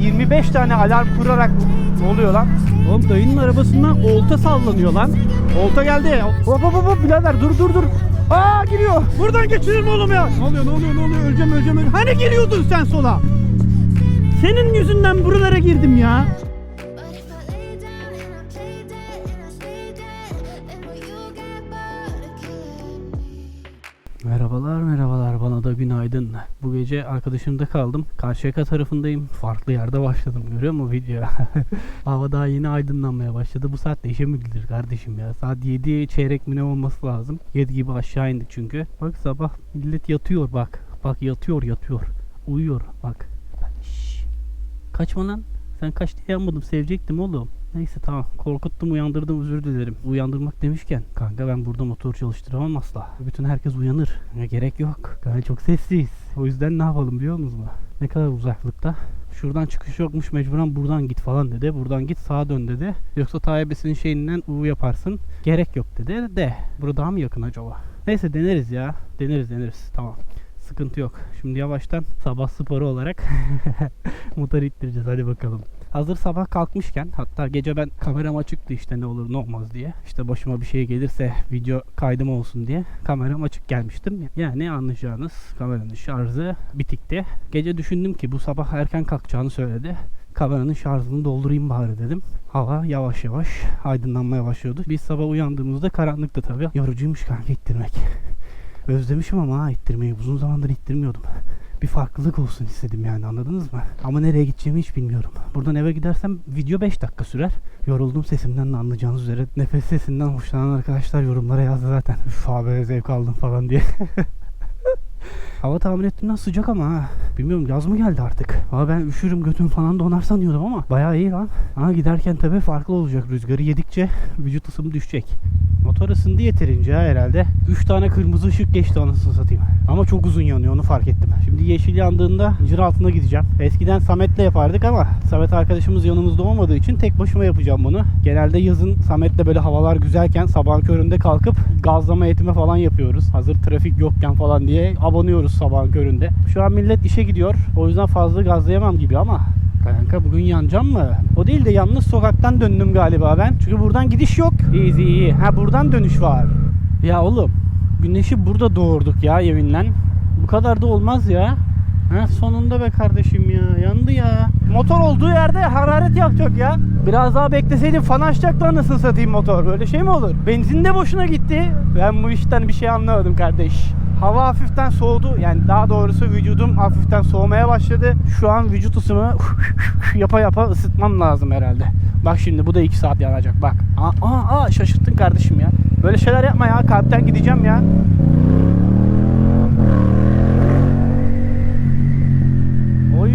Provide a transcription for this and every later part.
25 tane alarm kurarak ne oluyor lan? Oğlum dayının arabasından olta sallanıyor lan. Olta geldi. Hop hop hop birader dur dur dur. Aa giriyor. Buradan geçirir mi oğlum ya? Ne oluyor ne oluyor ne oluyor? Öleceğim öleceğim öleceğim. Hani giriyordun sen sola? Senin yüzünden buralara girdim ya. Merhabalar merhabalar bana da günaydın. Bu gece arkadaşımda kaldım. Karşıyaka tarafındayım. Farklı yerde başladım görüyor musun video? Hava daha yeni aydınlanmaya başladı. Bu saatte işe mi gidilir kardeşim ya? Saat 7 çeyrek mi ne olması lazım? 7 gibi aşağı indik çünkü. Bak sabah millet yatıyor bak. Bak yatıyor yatıyor. Uyuyor bak. Şşş. Kaçma lan. Sen kaç diye yanmadım sevecektim oğlum. Neyse tamam korkuttum uyandırdım özür dilerim. Uyandırmak demişken kanka ben burada motor çalıştıramam asla. Bütün herkes uyanır. Ya, gerek yok. Kanka çok sessiz. O yüzden ne yapalım biliyor musunuz mu? Ne kadar uzaklıkta. Şuradan çıkış yokmuş mecburen buradan git falan dedi. Buradan git sağa dön dedi. Yoksa tayyibesinin şeyinden U yaparsın. Gerek yok dedi de. Burada daha mı yakın acaba? Neyse deneriz ya. Deneriz deneriz. Tamam. Sıkıntı yok. Şimdi yavaştan sabah sporu olarak motor ittireceğiz. Hadi bakalım. Hazır sabah kalkmışken hatta gece ben kameram açıktı işte ne olur ne olmaz diye. İşte başıma bir şey gelirse video kaydım olsun diye kameram açık gelmiştim. Yani anlayacağınız kameranın şarjı bitikti. Gece düşündüm ki bu sabah erken kalkacağını söyledi. Kameranın şarjını doldurayım bari dedim. Hava yavaş yavaş aydınlanmaya başlıyordu. Biz sabah uyandığımızda karanlıktı tabii. Yorucuymuş kanka ittirmek. Özlemişim ama ha ittirmeyi. Uzun zamandır ittirmiyordum. Bir farklılık olsun istedim yani anladınız mı? Ama nereye gideceğimi hiç bilmiyorum. Buradan eve gidersem video 5 dakika sürer. Yoruldum sesimden de anlayacağınız üzere. Nefes sesinden hoşlanan arkadaşlar yorumlara yazdı zaten. Üf abi zevk aldım falan diye. Hava tahmin ettiğimden sıcak ama ha. Bilmiyorum yaz mı geldi artık. Ama ben üşürüm götüm falan donar sanıyordum ama bayağı iyi lan. Ama giderken tabii farklı olacak. Rüzgarı yedikçe vücut ısımı düşecek. Motor ısındı yeterince ha herhalde. 3 tane kırmızı ışık geçti anasını satayım. Ama çok uzun yanıyor onu fark ettim. Şimdi yeşil yandığında incir altına gideceğim. Eskiden Samet'le yapardık ama Samet arkadaşımız yanımızda olmadığı için tek başıma yapacağım bunu. Genelde yazın Samet'le böyle havalar güzelken sabahın köründe kalkıp gazlama eğitimi falan yapıyoruz. Hazır trafik yokken falan diye abanıyoruz sabahın köründe. Şu an millet işe gidiyor. O yüzden fazla gazlayamam gibi ama Kanka bugün yanacağım mı? O değil de yalnız sokaktan döndüm galiba ben. Çünkü buradan gidiş yok. Easy iyi. Ha buradan dönüş var. Ya oğlum güneşi burada doğurduk ya yeminle. Bu kadar da olmaz ya. Ha sonunda be kardeşim ya. Yandı ya. Motor olduğu yerde hararet yakacak ya. Biraz daha bekleseydim fan açacaktı anasını satayım motor. Böyle şey mi olur? Benzin de boşuna gitti. Ben bu işten bir şey anlamadım kardeş. Hava hafiften soğudu. Yani daha doğrusu vücudum hafiften soğumaya başladı. Şu an vücut ısımı yapa yapa ısıtmam lazım herhalde. Bak şimdi bu da 2 saat yanacak bak. Aa, aa, aa şaşırttın kardeşim ya. Böyle şeyler yapma ya. Kalpten gideceğim ya. Oy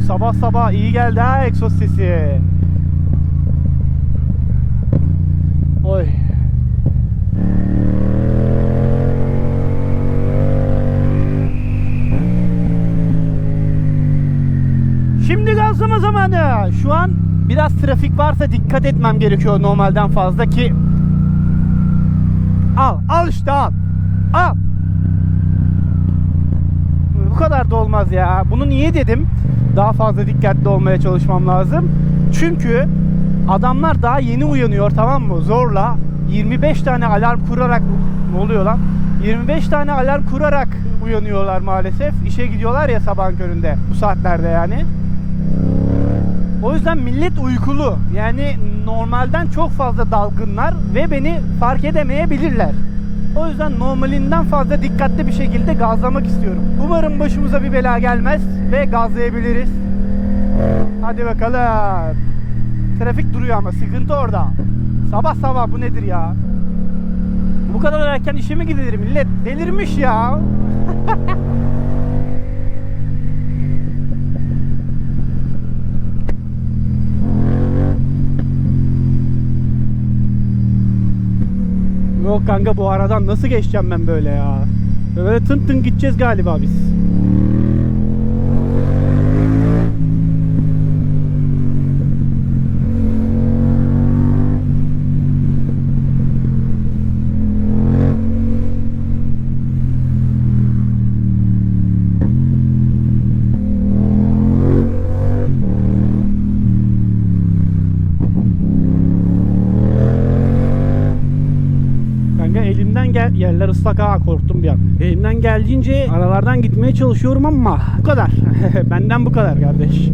sabah sabah iyi geldi ha egzoz sesi. Oy. Şimdi gazlama zamanı. Şu an biraz trafik varsa dikkat etmem gerekiyor normalden fazla ki. Al, al işte al. Al. Bu kadar da olmaz ya. Bunu niye dedim? Daha fazla dikkatli olmaya çalışmam lazım. Çünkü adamlar daha yeni uyanıyor tamam mı? Zorla 25 tane alarm kurarak ne oluyor lan? 25 tane alarm kurarak uyanıyorlar maalesef. İşe gidiyorlar ya sabahın köründe. Bu saatlerde yani. O yüzden millet uykulu. Yani normalden çok fazla dalgınlar ve beni fark edemeyebilirler. O yüzden normalinden fazla dikkatli bir şekilde gazlamak istiyorum. Umarım başımıza bir bela gelmez ve gazlayabiliriz. Hadi bakalım. Trafik duruyor ama sıkıntı orada. Sabah sabah bu nedir ya? Bu kadar erken işe mi gidilir millet? Delirmiş ya. Yok kanka bu aradan nasıl geçeceğim ben böyle ya? Böyle tın tın gideceğiz galiba biz. Elimden geldiğince aralardan gitmeye çalışıyorum ama bu kadar. Benden bu kadar kardeş.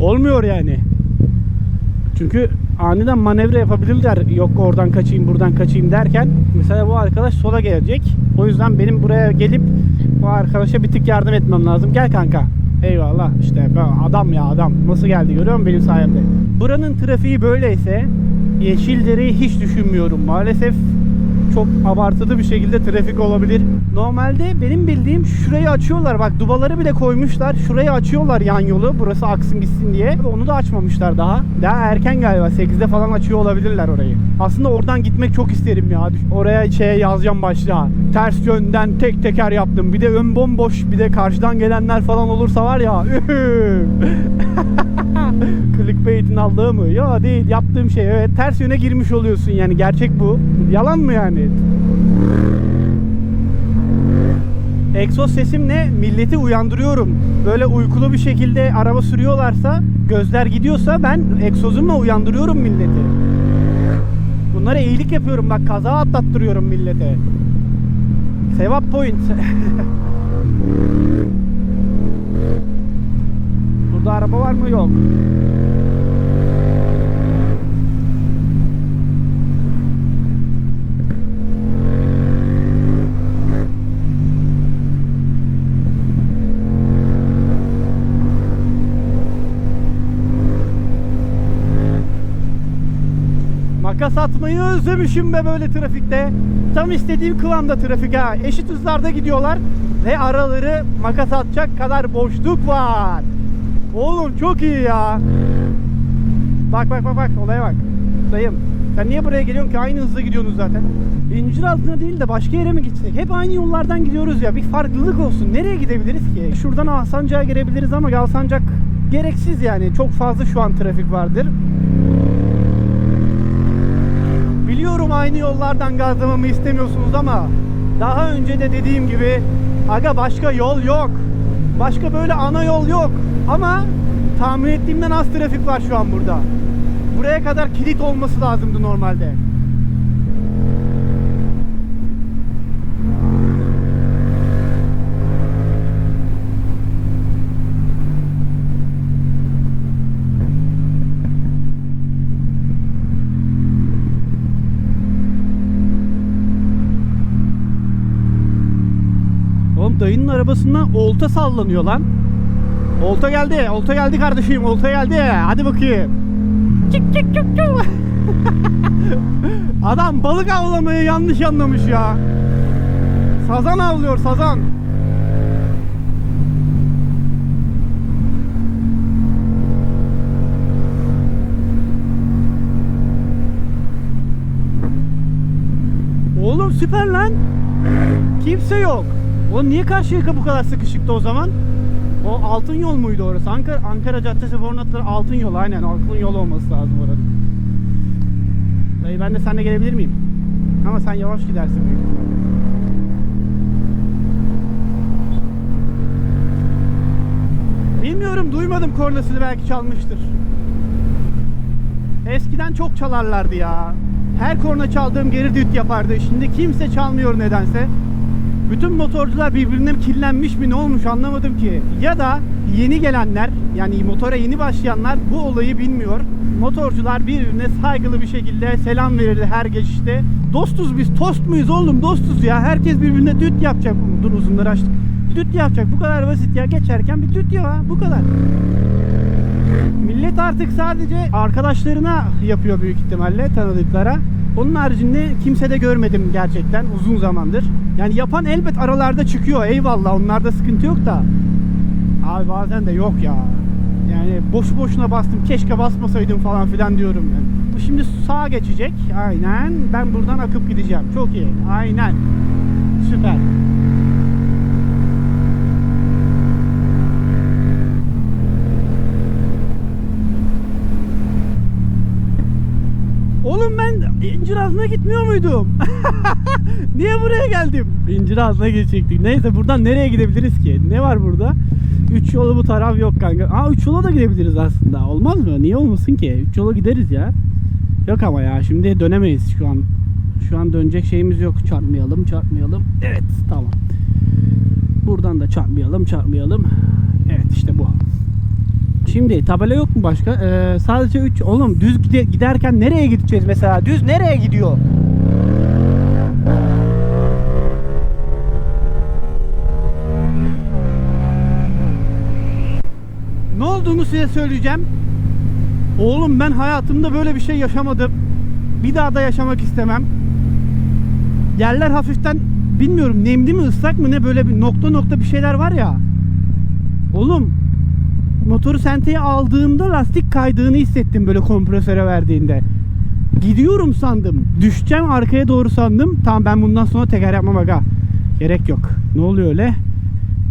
Olmuyor yani. Çünkü aniden manevra yapabilirler. Yok oradan kaçayım buradan kaçayım derken. Mesela bu arkadaş sola gelecek. O yüzden benim buraya gelip bu arkadaşa bir tık yardım etmem lazım. Gel kanka. Eyvallah işte ben- adam ya adam. Nasıl geldi görüyor musun benim sayemde? Buranın trafiği böyleyse Yeşildere'yi hiç düşünmüyorum. Maalesef çok abartılı bir şekilde trafik olabilir. Normalde benim bildiğim şurayı açıyorlar. Bak dubaları bile koymuşlar. Şurayı açıyorlar yan yolu. Burası aksın gitsin diye. Onu da açmamışlar daha. Daha erken galiba. 8'de falan açıyor olabilirler orayı. Aslında oradan gitmek çok isterim ya. Oraya şeye yazacağım başta. Ters yönden tek teker yaptım. Bir de ön bomboş. Bir de karşıdan gelenler falan olursa var ya. Clickbait'in aldığı mı? Ya değil. Yaptığım şey evet. Ters yöne girmiş oluyorsun yani. Gerçek bu. Yalan mı yani? Egzoz sesimle milleti uyandırıyorum. Böyle uykulu bir şekilde araba sürüyorlarsa, gözler gidiyorsa ben egzozumla uyandırıyorum milleti. Bunlara iyilik yapıyorum bak kaza atlattırıyorum millete. Sevap point. Burada araba var mı? Yok. Makas atmayı özlemişim be böyle trafikte. Tam istediğim kıvamda trafik ha. Eşit hızlarda gidiyorlar ve araları makas atacak kadar boşluk var. Oğlum çok iyi ya. Bak bak bak bak olaya bak. Dayım sen niye buraya geliyorsun ki? Aynı hızla gidiyorsunuz zaten. İncir altına değil de başka yere mi gitsek? Hep aynı yollardan gidiyoruz ya. Bir farklılık olsun. Nereye gidebiliriz ki? Şuradan Alsancak'a girebiliriz ama Alsancak gereksiz yani. Çok fazla şu an trafik vardır. Aynı yollardan gazlamamı istemiyorsunuz ama daha önce de dediğim gibi aga başka yol yok. Başka böyle ana yol yok. Ama tahmin ettiğimden az trafik var şu an burada. Buraya kadar kilit olması lazımdı normalde. Oğlum dayının arabasından olta sallanıyor lan. Olta geldi, olta geldi kardeşim, olta geldi. Hadi bakayım. Çık çık çık çık. Adam balık avlamayı yanlış anlamış ya. Sazan avlıyor, sazan. Oğlum süper lan. Kimse yok. O niye Karşıyaka bu kadar sıkışıktı o zaman? O altın yol muydu orası? Ankara, Ankara Caddesi Bornatları altın yol aynen altın yol olması lazım oranın. Dayı ben de seninle gelebilir miyim? Ama sen yavaş gidersin büyük ihtimalle. Bilmiyorum duymadım kornasını belki çalmıştır. Eskiden çok çalarlardı ya. Her korna çaldığım geri düt yapardı. Şimdi kimse çalmıyor nedense. Bütün motorcular birbirinden kirlenmiş mi ne olmuş anlamadım ki. Ya da yeni gelenler yani motora yeni başlayanlar bu olayı bilmiyor. Motorcular birbirine saygılı bir şekilde selam verirdi her geçişte. Dostuz biz tost muyuz oğlum dostuz ya. Herkes birbirine düt yapacak. Dur uzunları açtık. Düt yapacak bu kadar basit ya. Geçerken bir düt ya bu kadar. Millet artık sadece arkadaşlarına yapıyor büyük ihtimalle tanıdıklara. Onun haricinde kimse de görmedim gerçekten uzun zamandır. Yani yapan elbet aralarda çıkıyor eyvallah onlarda sıkıntı yok da. Abi bazen de yok ya. Yani boş boşuna bastım keşke basmasaydım falan filan diyorum yani. Şimdi sağa geçecek aynen ben buradan akıp gideceğim çok iyi aynen süper. Oğlum ben incir ağzına gitmiyor muydum? Niye buraya geldim? İncir ağzına geçecektik. Neyse buradan nereye gidebiliriz ki? Ne var burada? Üç yolu bu taraf yok kanka. Aa üç yola da gidebiliriz aslında. Olmaz mı? Niye olmasın ki? Üç yola gideriz ya. Yok ama ya şimdi dönemeyiz şu an. Şu an dönecek şeyimiz yok. Çarpmayalım, çarpmayalım. Evet, tamam. Buradan da çarpmayalım, çarpmayalım. Evet işte bu. Şimdi tabela yok mu başka? Ee, sadece 3. Oğlum düz gide- giderken nereye gideceğiz mesela? Düz nereye gidiyor? Ne olduğunu size söyleyeceğim. Oğlum ben hayatımda böyle bir şey yaşamadım. Bir daha da yaşamak istemem. Yerler hafiften bilmiyorum nemli mi ıslak mı ne böyle bir nokta nokta bir şeyler var ya. Oğlum motoru senteye aldığımda lastik kaydığını hissettim böyle kompresöre verdiğinde. Gidiyorum sandım. Düşeceğim arkaya doğru sandım. Tamam ben bundan sonra teker yapmam aga. Gerek yok. Ne oluyor öyle?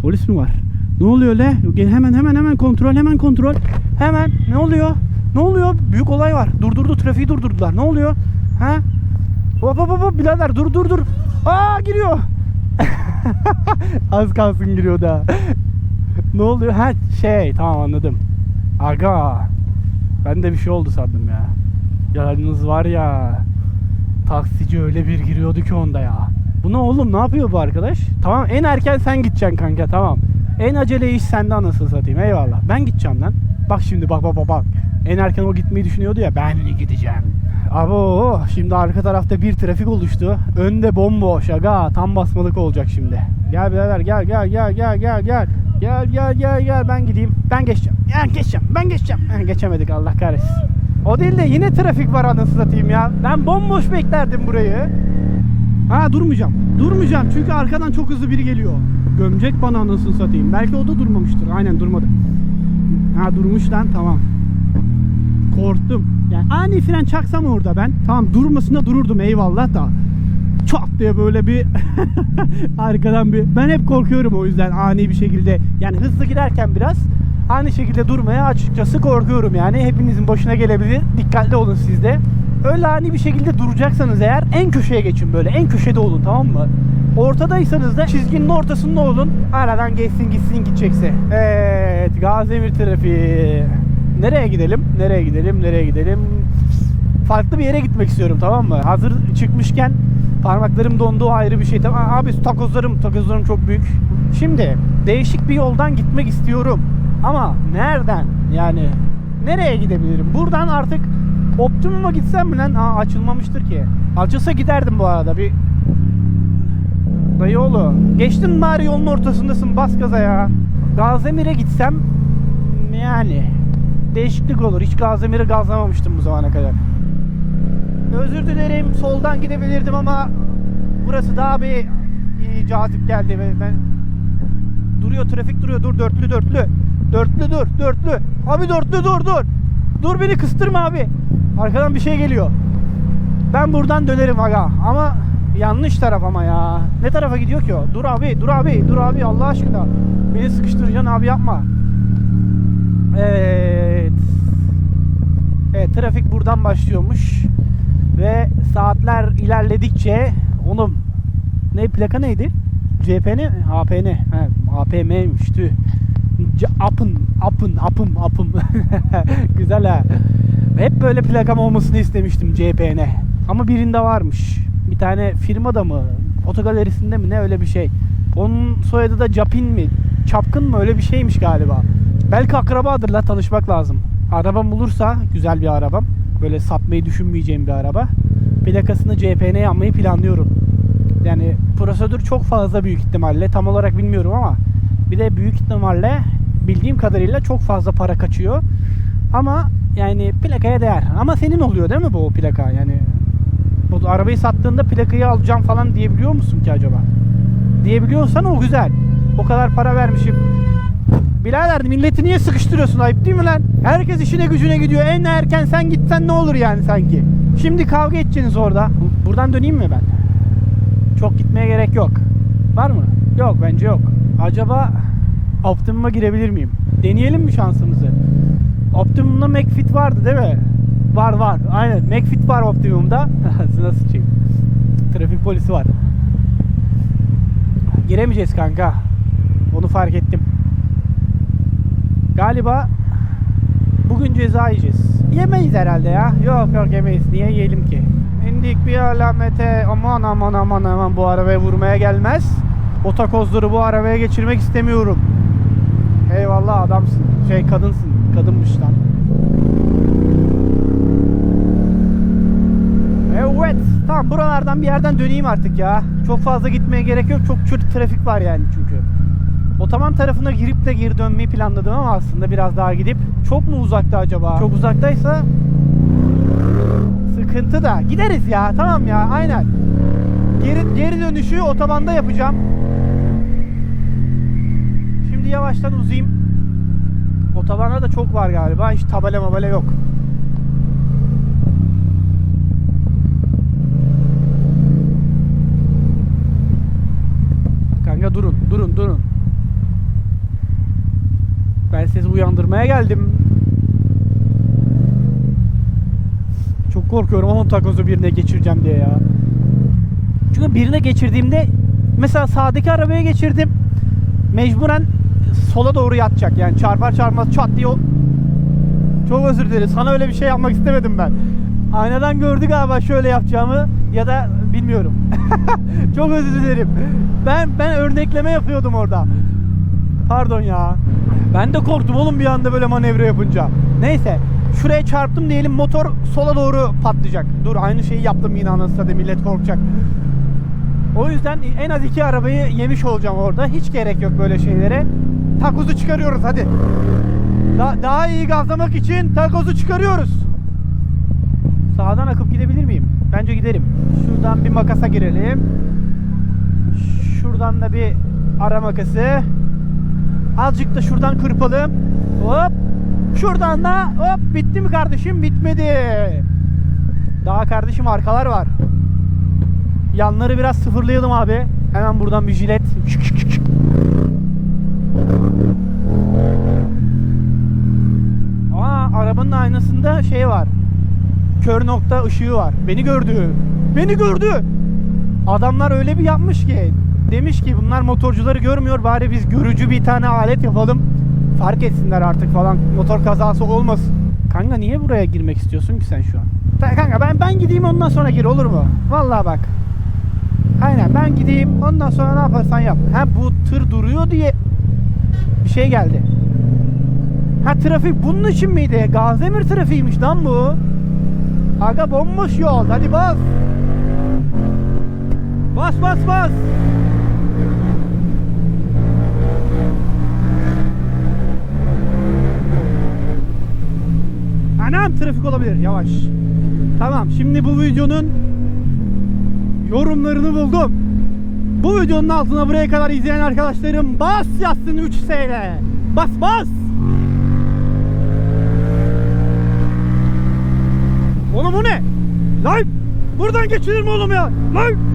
Polis mi var? Ne oluyor öyle? Hemen hemen hemen kontrol hemen kontrol. Hemen ne oluyor? Ne oluyor? Büyük olay var. Durdurdu trafiği durdurdular. Ne oluyor? Ha? Hop hop hop birader dur dur dur. Aa giriyor. Az kalsın giriyor da. Ne oluyor? Ha şey tamam anladım. Aga. Ben de bir şey oldu sandım ya. Yalnız var ya. Taksici öyle bir giriyordu ki onda ya. Bu ne oğlum ne yapıyor bu arkadaş? Tamam en erken sen gideceksin kanka tamam. En acele iş sende anasını satayım eyvallah. Ben gideceğim lan. Bak şimdi bak bak bak bak. En erken o gitmeyi düşünüyordu ya ben gideceğim. Abo şimdi arka tarafta bir trafik oluştu. Önde bomboş aga tam basmalık olacak şimdi. Gel birader gel gel gel gel gel gel. Gel gel gel gel ben gideyim. Ben geçeceğim. Ya geçeceğim. Ben geçeceğim. Geçemedik Allah kahretsin. O değil de yine trafik var anasını satayım ya. Ben bomboş beklerdim burayı. Ha durmayacağım. Durmayacağım çünkü arkadan çok hızlı biri geliyor. Gömecek bana anasını satayım. Belki o da durmamıştır. Aynen durmadı. Ha durmuş lan tamam. Korktum. Yani ani fren çaksam orada ben. Tamam durmasında dururdum eyvallah da. Çat diye böyle bir arkadan bir. Ben hep korkuyorum o yüzden ani bir şekilde. Yani hızlı giderken biraz aynı şekilde durmaya açıkçası korkuyorum yani. Hepinizin başına gelebilir. Dikkatli olun siz de. Öyle ani bir şekilde duracaksanız eğer en köşeye geçin böyle. En köşede olun tamam mı? Ortadaysanız da çizginin ortasında olun. Aradan geçsin gitsin gidecekse. Evet Gaziemir trafiği. Nereye gidelim? Nereye gidelim? Nereye gidelim? Farklı bir yere gitmek istiyorum tamam mı? Hazır çıkmışken parmaklarım dondu o ayrı bir şey. Tamam abi takozlarım takozlarım çok büyük. Şimdi değişik bir yoldan gitmek istiyorum. Ama nereden? Yani nereye gidebilirim? Buradan artık Optimum'a gitsem mi lan? Aa, açılmamıştır ki. Açılsa giderdim bu arada. Bir Dayıoğlu. Geçtin bari yolun ortasındasın bas gaza ya. Gazemir'e gitsem yani değişiklik olur. Hiç Gazemir'e gazlamamıştım bu zamana kadar. Özür dilerim. Soldan gidebilirdim ama burası daha bir iyi, cazip geldi ben duruyor trafik duruyor. Dur dörtlü dörtlü. Dörtlü dur dörtlü. Abi dörtlü dur dur. Dur beni kıstırma abi. Arkadan bir şey geliyor. Ben buradan dönerim aga ama yanlış taraf ama ya. Ne tarafa gidiyor ki o? Dur abi, dur abi, dur abi Allah aşkına. Beni sıkıştıracaksın abi yapma. Evet. Evet trafik buradan başlıyormuş. Ve saatler ilerledikçe oğlum ne plaka neydi? CPN, HPN. He, APM'ymiş tüh. Apın, apın, apım, apım. Güzel ha. Hep böyle plakam olmasını istemiştim CPN. Ama birinde varmış. Bir tane firmada mı? Otogalerisinde mi ne öyle bir şey. Onun soyadı da Capin mi? Çapkın mı öyle bir şeymiş galiba. Belki akrabadır la tanışmak lazım. Arabam bulursa güzel bir arabam. Böyle satmayı düşünmeyeceğim bir araba. Plakasını CPN yapmayı planlıyorum. Yani prosedür çok fazla büyük ihtimalle. Tam olarak bilmiyorum ama bir de büyük ihtimalle bildiğim kadarıyla çok fazla para kaçıyor. Ama yani plakaya değer. Ama senin oluyor değil mi bu plaka? Yani bu arabayı sattığında plakayı alacağım falan diyebiliyor musun ki acaba? Diyebiliyorsan o güzel. O kadar para vermişim. Birader milleti niye sıkıştırıyorsun ayıp değil mi lan? Herkes işine gücüne gidiyor. En erken sen gitsen ne olur yani sanki? Şimdi kavga edeceksiniz orada. Buradan döneyim mi ben? Çok gitmeye gerek yok. Var mı? Yok bence yok. Acaba Optimum'a girebilir miyim? Deneyelim mi şansımızı? Optimum'da McFit vardı değil mi? Var var. Aynen. McFit var Optimum'da. Nasıl sıçayım? Trafik polisi var. Giremeyeceğiz kanka. Onu fark ettim. Galiba bugün ceza yiyeceğiz. Yemeyiz herhalde ya. Yok yok yemeyiz. Niye yiyelim ki? İndik bir alamete. Aman aman aman aman bu arabaya vurmaya gelmez. O takozları bu arabaya geçirmek istemiyorum. Eyvallah adamsın. Şey kadınsın. Kadınmış lan. Evet. Tamam buralardan bir yerden döneyim artık ya. Çok fazla gitmeye gerek yok. Çok çok trafik var yani çünkü. Otoban tarafına girip de geri dönmeyi planladım ama aslında biraz daha gidip çok mu uzakta acaba? Çok uzaktaysa sıkıntı da. Gideriz ya. Tamam ya. Aynen. Geri geri dönüşü otobanda yapacağım. Şimdi yavaştan uzayayım. Otobana da çok var galiba. Hiç tabela mabela yok. Kanka durun, durun, durun. Ben sizi uyandırmaya geldim. Çok korkuyorum ama takozu birine geçireceğim diye ya. Çünkü birine geçirdiğimde mesela sağdaki arabaya geçirdim. Mecburen sola doğru yatacak. Yani çarpar çarpmaz çat diye Çok özür dilerim. Sana öyle bir şey yapmak istemedim ben. Aynadan gördü galiba şöyle yapacağımı ya da bilmiyorum. Çok özür dilerim. Ben ben örnekleme yapıyordum orada. Pardon ya. Ben de korktum oğlum bir anda böyle manevra yapınca. Neyse. Şuraya çarptım diyelim motor sola doğru patlayacak. Dur aynı şeyi yaptım yine anasını satayım, millet korkacak. O yüzden en az iki arabayı yemiş olacağım orada. Hiç gerek yok böyle şeylere. Takozu çıkarıyoruz hadi. Da- daha iyi gazlamak için takozu çıkarıyoruz. Sağdan akıp gidebilir miyim? Bence giderim. Şuradan bir makasa girelim. Şuradan da bir ara makası. Azıcık da şuradan kırpalım. Hop. Şuradan da hop bitti mi kardeşim? Bitmedi. Daha kardeşim arkalar var. Yanları biraz sıfırlayalım abi. Hemen buradan bir jilet. Aa arabanın aynasında şey var. Kör nokta ışığı var. Beni gördü. Beni gördü. Adamlar öyle bir yapmış ki. Demiş ki bunlar motorcuları görmüyor bari biz görücü bir tane alet yapalım. Fark etsinler artık falan. Motor kazası olmasın. Kanka niye buraya girmek istiyorsun ki sen şu an? Kanka ben ben gideyim ondan sonra gir olur mu? Vallahi bak. Aynen ben gideyim ondan sonra ne yaparsan yap. Ha bu tır duruyor diye bir şey geldi. Ha trafik bunun için miydi? Gazdemir trafiğiymiş lan bu. Aga bomboş yol. Hadi bas. Bas bas bas. Anam trafik olabilir. Yavaş. Tamam şimdi bu videonun yorumlarını buldum. Bu videonun altına buraya kadar izleyen arkadaşlarım bas yazsın 3 SL. Bas bas. Oğlum bu ne? Lan! Buradan geçilir mi oğlum ya? Lan!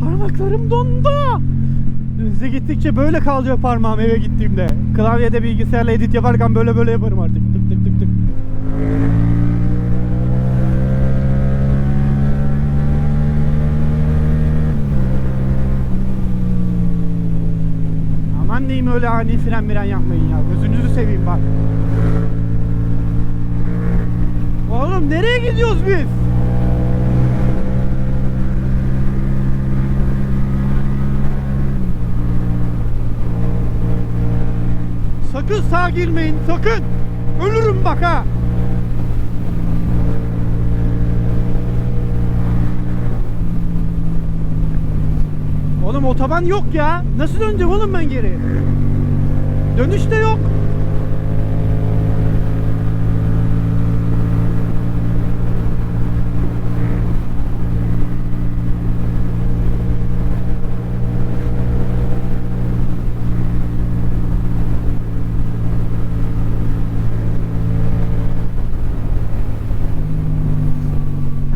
Parmaklarım dondu. Hızlı gittikçe böyle kalacak parmağım eve gittiğimde. Klavyede bilgisayarla edit yaparken böyle böyle yaparım artık. Tık tık tık tık. Aman diyeyim öyle ani fren miren yapmayın ya. Gözünüzü seveyim bak. Oğlum nereye gidiyoruz biz? Sakın sağa girmeyin sakın. Ölürüm bak ha. Oğlum otoban yok ya. Nasıl döneceğim oğlum ben geri? Dönüş de yok.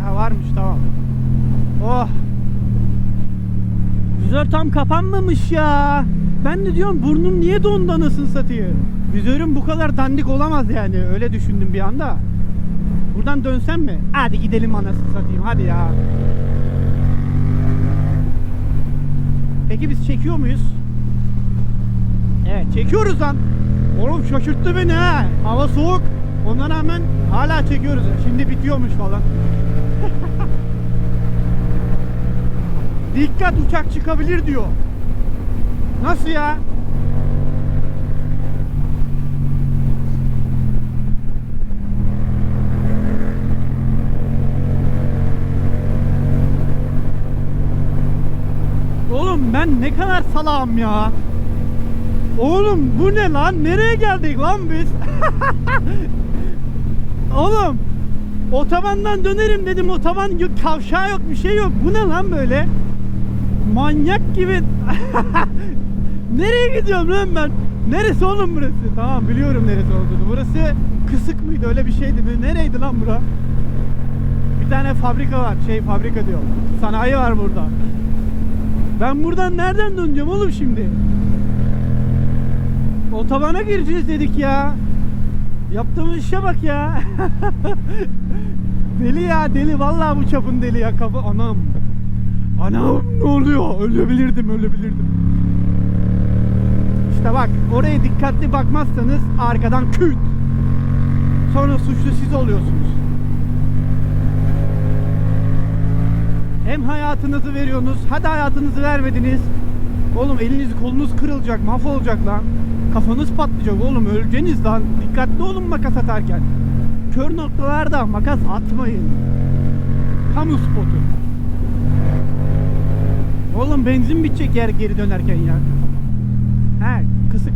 Ha varmış tamam. Oh. Vizör kapanmamış ya. Ben de diyorum burnum niye dondu anasını satayım. Vizörüm bu kadar dandik olamaz yani. Öyle düşündüm bir anda. Buradan dönsem mi? Hadi gidelim anasını satayım hadi ya. Peki biz çekiyor muyuz? Evet çekiyoruz lan. Oğlum şaşırttı beni ha. Hava soğuk. Ona rağmen hala çekiyoruz. Şimdi bitiyormuş falan. Dikkat uçak çıkabilir diyor. Nasıl ya? Oğlum ben ne kadar salağım ya. Oğlum bu ne lan? Nereye geldik lan biz? Oğlum otobandan dönerim dedim. Otoban yok, kavşağı yok, bir şey yok. Bu ne lan böyle? Manyak gibi. Nereye gidiyorum lan ben? Neresi oğlum burası? Tamam biliyorum neresi olduğunu. Burası kısık mıydı öyle bir şeydi. Bu Nereydi lan bura? Bir tane fabrika var. Şey fabrika diyor. Sanayi var burada. Ben buradan nereden döneceğim oğlum şimdi? Otobana gireceğiz dedik ya. Yaptığımız işe bak ya. deli ya deli. Vallahi bu çapın deli ya. Kafa anam. Anam ne oluyor? Ölebilirdim ölebilirdim. İşte bak oraya dikkatli bakmazsanız arkadan küt. Sonra suçlu siz oluyorsunuz. Hem hayatınızı veriyorsunuz, hadi hayatınızı vermediniz. Oğlum eliniz kolunuz kırılacak, mahvolacak lan. Kafanız patlayacak oğlum, öleceğiniz lan. Dikkatli olun makas atarken. Kör noktalarda makas atmayın. Kamu spotu. Oğlum benzin bitecek yer geri dönerken ya.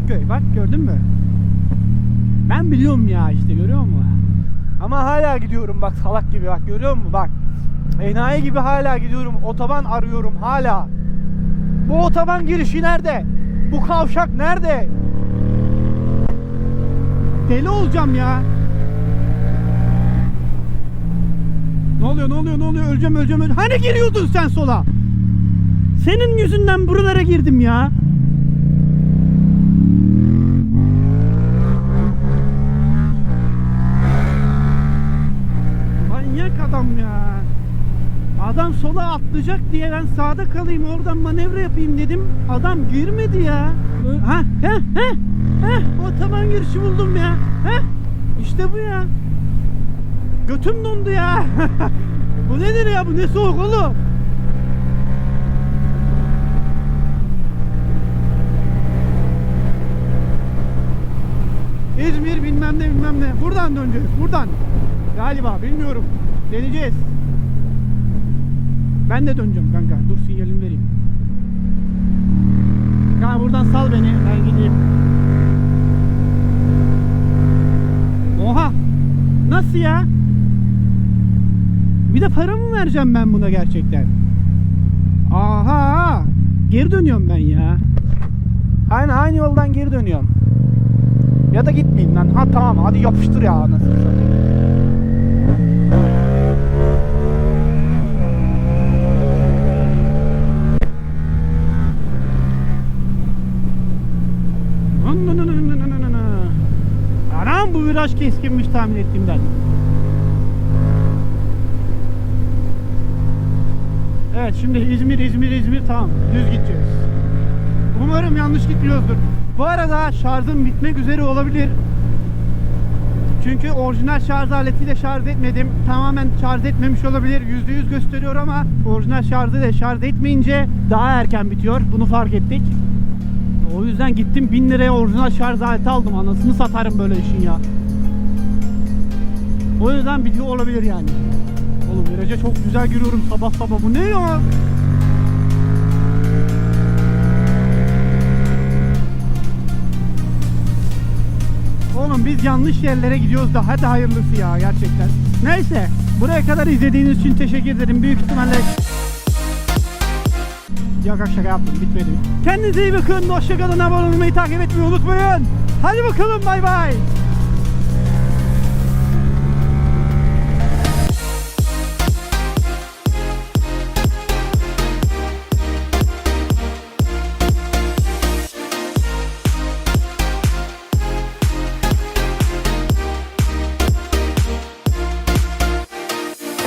Kısıkköy bak gördün mü? Ben biliyorum ya işte görüyor musun? Ama hala gidiyorum bak salak gibi bak görüyor musun bak. Enayi gibi hala gidiyorum. Otoban arıyorum hala. Bu otoban girişi nerede? Bu kavşak nerede? Deli olacağım ya. Ne oluyor ne oluyor ne oluyor öleceğim öleceğim öleceğim. Hani giriyordun sen sola? Senin yüzünden buralara girdim ya. Sola atlayacak diye ben sağda kalayım oradan manevra yapayım dedim. Adam girmedi ya. Ö- Ha he he he otoban girişi buldum ya. He işte bu ya. Götüm dondu ya. bu nedir ya bu ne soğuk oğlum. İzmir bilmem ne bilmem ne. Buradan döneceğiz. Buradan. Galiba bilmiyorum. Deneyeceğiz. Ben de döneceğim kanka. Dur sinyalimi vereyim. Kanka buradan sal beni. Ben gideyim. Oha. Nasıl ya? Bir de para mı vereceğim ben buna gerçekten? Aha. Geri dönüyorum ben ya. Aynen aynı yoldan geri dönüyorum. Ya da gitmeyeyim lan. Ha tamam hadi yapıştır ya satayım. Viraj keskinmiş tahmin ettiğimden. Evet şimdi İzmir İzmir İzmir tamam düz gideceğiz. Umarım yanlış gitmiyoruzdur. Bu arada şarjım bitmek üzere olabilir. Çünkü orijinal şarj aletiyle şarj etmedim. Tamamen şarj etmemiş olabilir. %100 gösteriyor ama orijinal şarjıyla şarj etmeyince daha erken bitiyor. Bunu fark ettik. O yüzden gittim 1000 liraya orijinal şarj aleti aldım. Anasını satarım böyle işin ya. O yüzden bitiyor olabilir yani. Oğlum viraja çok güzel giriyorum sabah sabah. Bu ne ya? Oğlum biz yanlış yerlere gidiyoruz da hadi hayırlısı ya gerçekten. Neyse buraya kadar izlediğiniz için teşekkür ederim. Büyük ihtimalle Yok şaka yaptım bitmedi. Kendinize iyi bakın. Hoşçakalın. Abone olmayı takip etmeyi unutmayın. Hadi bakalım bay bay.